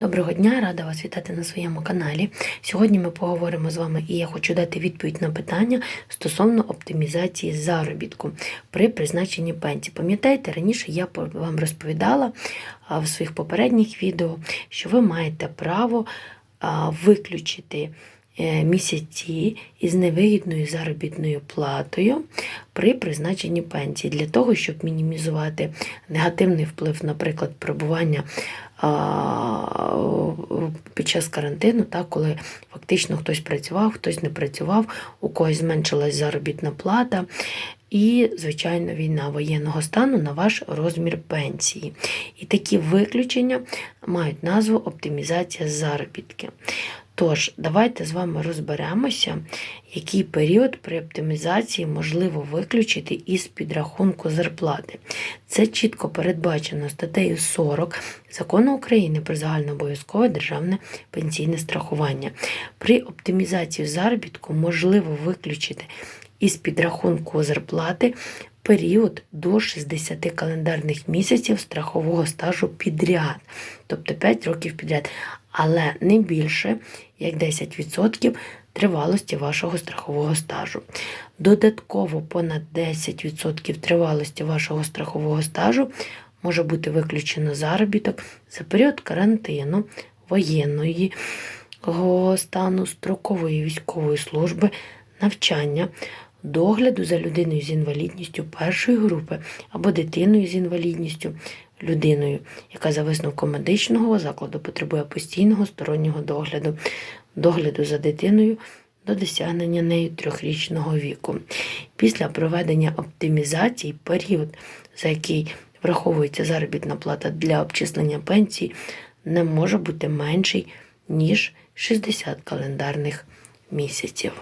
Доброго дня, рада вас вітати на своєму каналі. Сьогодні ми поговоримо з вами, і я хочу дати відповідь на питання стосовно оптимізації заробітку при призначенні пенсії. Пам'ятаєте, раніше я вам розповідала в своїх попередніх відео, що ви маєте право виключити місяці із невигідною заробітною платою при призначенні пенсії для того, щоб мінімізувати негативний вплив, наприклад, перебування під час карантину, так, коли фактично хтось працював, хтось не працював, у когось зменшилась заробітна плата. І, звичайно, війна воєнного стану на ваш розмір пенсії. І такі виключення мають назву оптимізація заробітки. Тож, давайте з вами розберемося, який період при оптимізації можливо виключити із підрахунку зарплати. Це чітко передбачено статтею 40 Закону України про загальнообов'язкове державне пенсійне страхування. При оптимізації заробітку можливо виключити із підрахунку зарплати період до 60 календарних місяців страхового стажу підряд, тобто 5 років підряд, але не більше як 10% тривалості вашого страхового стажу. Додатково понад 10% тривалості вашого страхового стажу може бути виключено заробіток за період карантину, воєнної стану, строкової військової служби, навчання, догляду за людиною з інвалідністю першої групи або дитиною з інвалідністю, людиною, яка за висновком медичного закладу потребує постійного стороннього догляду, догляду за дитиною до досягнення нею трьохрічного віку. Після проведення оптимізації період, за який враховується заробітна плата для обчислення пенсії, не може бути менший, ніж 60 календарних місяців.